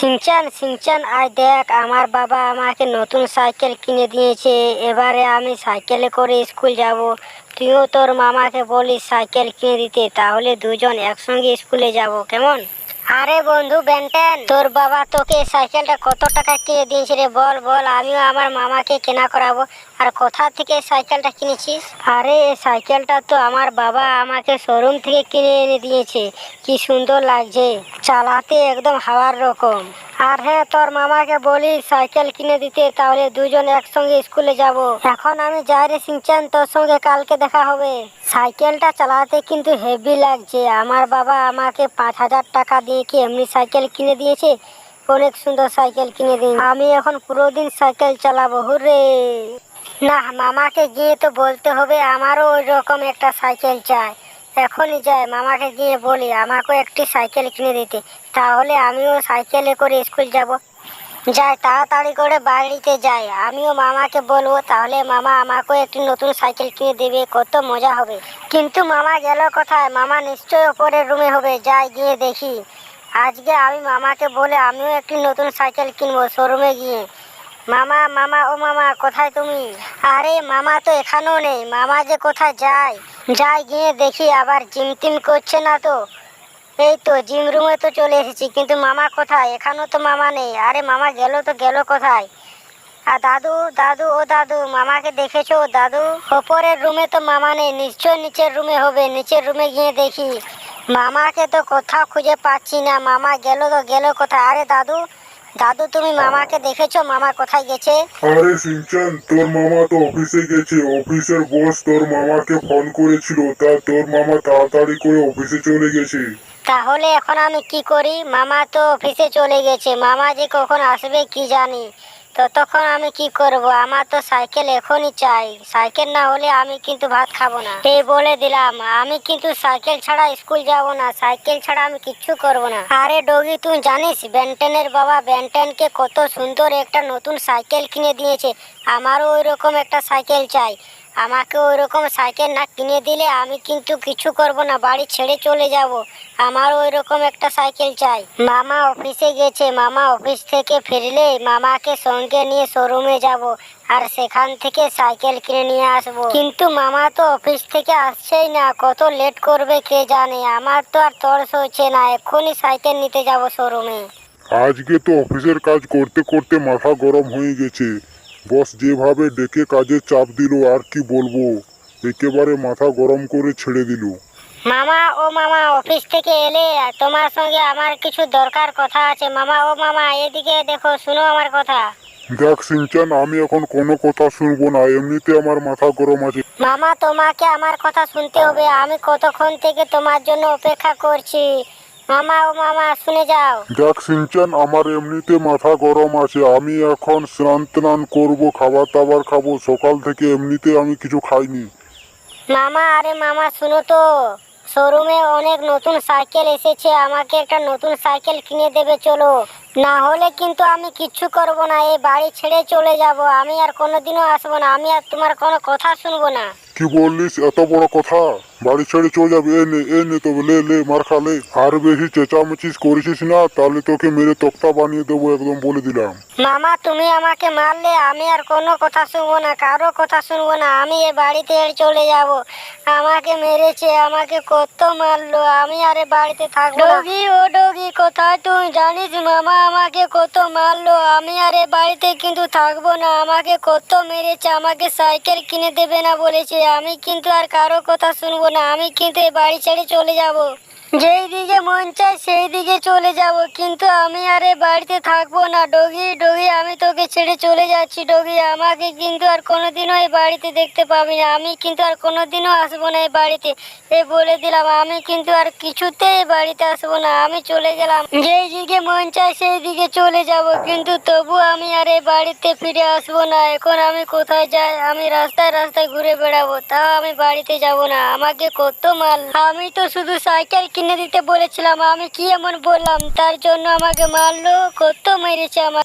সিংচান সিংচান আয় দেখ, আমার বাবা আমাকে নতুন সাইকেল কিনে দিয়েছে। এবারে আমি সাইকেলে করে স্কুল যাব। তুইও তোর মামাকে বলিস সাইকেল কিনে দিতে। তাহলে দুজন একসঙ্গে স্কুলে যাব। কেমন? আরে বন্ধু বেন্টেন, তোর বাবা তোকে সাইকেলটা কত টাকা কিনে দিয়েছে রে বল বল, আমিও আমার মামাকে কেনা করাবো। আর কোথা থেকে সাইকেলটা কিনেছিস? আরে সাইকেলটা তো আমার বাবা আমাকে শোরুম থেকে কিনে এনে দিয়েছে। কি সুন্দর লাগছে, চালাতে একদম হাওয়ার রকম। আর হ্যাঁ তোর মামাকে বলি, সাইকেল কিনে দিতে, তাহলে দুজন একসঙ্গে স্কুলে যাব। এখন আমি যাই রে সিংচান তোর সঙ্গে কালকে দেখা হবে। সাইকেলটা চালাতে কিন্তু হেভি লাগছে। আমার বাবা আমাকে পাঁচ হাজার টাকা দিয়ে কি এমনি সাইকেল কিনে দিয়েছে? অনেক সুন্দর সাইকেল কিনে দিন। আমি এখন পুরো দিন সাইকেল চালাবো হুরে না, মামাকে গিয়ে তো বলতে হবে, আমারও ওই রকম একটা সাইকেল চাই। এখনই যাই, মামাকে গিয়ে বলি, আমাকেও একটি সাইকেল কিনে দিতে। তাহলে আমিও সাইকেলে করে স্কুল যাব। যাই, তাড়াতাড়ি করে বাড়িতে যাই। আমিও মামাকে বলব, তাহলে মামা আমাকেও একটি নতুন সাইকেল কিনে দেবে, কত মজা হবে। কিন্তু মামা গেল কোথায়? মামা নিশ্চয়ই ওপরের রুমে হবে। যাই, গিয়ে দেখি। আজকে আমি মামাকে বলে আমিও একটি নতুন সাইকেল কিনবো শোরুমে গিয়ে। মামা মামা, ও মামা, কোথায় তুমি? আরে, মামা তো এখানেও নেই। মামা যে কোথায় যায়? যাই, গিয়ে দেখি, আবার জিম টিম করছে না তো? এই তো জিম রুমে তো চলে এসেছি, কিন্তু মামা কোথায়? এখানেও তো মামা নেই। আরে, মামা গেল তো গেল কোথায়? আর দাদু দাদু, ও দাদু, মামাকে দেখেছ? দাদু, ওপরের রুমে তো মামা নেই নিশ্চয় নিচের রুমে হবে। নিচের রুমে গিয়ে দেখি। মামাকে তো কোথাও খুঁজে পাচ্ছি না। মামা গেল তো গেল কোথায়? আরে, দাদু দাদু তুমি মামাকে দেখেছ? মামা কোথায় গেছে? আরে সিনচান তোর মামা তো অফিসে গেছে। অফিসের বস তোর মামাকে ফোন করেছিল। তা তোর মামা তাড়াতাড়ি করে অফিসে চলে গেছে। তাহলে এখন আমি কি করি? মামা তো অফিসে চলে গেছে। মামা যে কখন আসবে কি জানি। ততক্ষণ আমি কি করব? আমার তো সাইকেল এখনই চাই। সাইকেল না হলে আমি কিন্তু ভাত খাব না। এই বলে দিলাম, আমি কিন্তু সাইকেল ছাড়া স্কুল যাব না। সাইকেল ছাড়া আমি কিচ্ছু করব না। আরে ডগি, তুই জানিস বেন্টেনের বাবা বেন্টেনকে কত সুন্দর একটা নতুন সাইকেল কিনে দিয়েছে। আমারও ওই রকম একটা সাইকেল চাই। আমাকে ওই রকম সাইকেল না কিনে দিলে আমি কিন্তু কিছু করব না, বাড়ি ছেড়ে চলে যাব। আমার ওই রকম একটা সাইকেল চাই। মামা অফিসে গেছে, মামা অফিস থেকে ফিরলে মামাকে সঙ্গে নিয়ে শোরুমে যাব আর সেখান থেকে সাইকেল কিনে নিয়ে আসব। কিন্তু মামা তো অফিস থেকে আসছেই না, কত লেট করবে কে জানে? আমার তো আর তরস হচ্ছে না, এক্ষুনি সাইকেল নিতে যাব শোরুমে। আজকে তো অফিসের কাজ করতে করতে মাথা গরম হয়ে গেছে। বস যেভাবে ডেকে কাজের চাপ দিল আর কি বলব? একেবারে মাথা গরম করে ছেড়ে দিল। মামা ও মামা অফিস থেকে এলে তোমার সঙ্গে আমার কিছু দরকার কথা আছে। মামা ও মামা এদিকে দেখো শুনো আমার কথা। দেখ সিনচান আমি এখন কোনো কথা শুনব না এমনিতে আমার মাথা গরম আছে। মামা তোমাকে আমার কথা শুনতে হবে। আমি কতক্ষণ থেকে তোমার জন্য অপেক্ষা করছি? মামা ও মামা শুনে যাও। দেখ সিনচান আমার এমনিতে মাথা গরম আছে। আমি এখন স্নান টান করব খাবার দাবার খাব। সকাল থেকে এমনিতে আমি কিছু খাইনি। মামা আরে মামা শুনো তো। শোরুমে অনেক নতুন সাইকেল এসেছে। আমাকে একটা নতুন সাইকেল কিনে দেবে চলো। না হলে কিন্তু আমি কিচ্ছু করব না। এই বাড়ি ছেড়ে চলে যাব। আমি আর কোনোদিনও আসব না। আমি আর তোমার কোনো কথা শুনব না। কি বললিস? এত বড় কথা? বাড়ি ছেড়ে চলে যাবে এ নে এ নে তবে লে লে মার খা লে। আর বেশি চেঁচামেচিস করেছিস না তাহলে তোকে মেরে তক্তা বানিয়ে দেবো একদম বলে দিলাম। মামা তুমি আমাকে মারলে আমি আর কোনো কথা শুনব না কারও কথা শুনব না আমি এ বাড়িতে আর চলে যাব। আমাকে মেরেছে আমাকে কত মারলো আমি আর এ বাড়িতে থাকব ডগি ও ডগি কোথায় তুই? জানিস মামা আমাকে কত মারলো আমি আর এ বাড়িতে কিন্তু থাকব না আমাকে কত মেরেছে আমাকে সাইকেল কিনে দেবে না বলেছে আমি কিন্তু আর কারও কথা শুনব না আমি কিন্তু এই বাড়ি ছেড়ে চলে যাব। যেই দিকে মন চায় সেই দিকে চলে যাব, কিন্তু আমি আর এ বাড়িতে থাকব না। ডগি ডগি, আমি তোকে ছেড়ে চলে যাচ্ছি, ডগি। আমাকে কিন্তু আর কোনোদিনও এই বাড়িতে দেখতে পাবি না। আমি কিন্তু আর কোনোদিনও আসব না এই বাড়িতে। এ বলে দিলাম, আমি কিন্তু আর কিছুতে এই বাড়িতে আসব না। আমি চলে গেলাম। যেই দিকে মন চায় সেই দিকে চলে যাব, কিন্তু তবু আমি আর এই বাড়িতে ফিরে আসব না। এখন আমি কোথায় যাই? আমি রাস্তায় রাস্তায় ঘুরে বেড়াবো, তাও আমি বাড়িতে যাব না। আমাকে কত মাল আমি তো শুধু সাইকেল কিনে দিতে বলেছিলাম আমি কি এমন বললাম? তার জন্য আমাকে মারলো কত মেরেছে আমার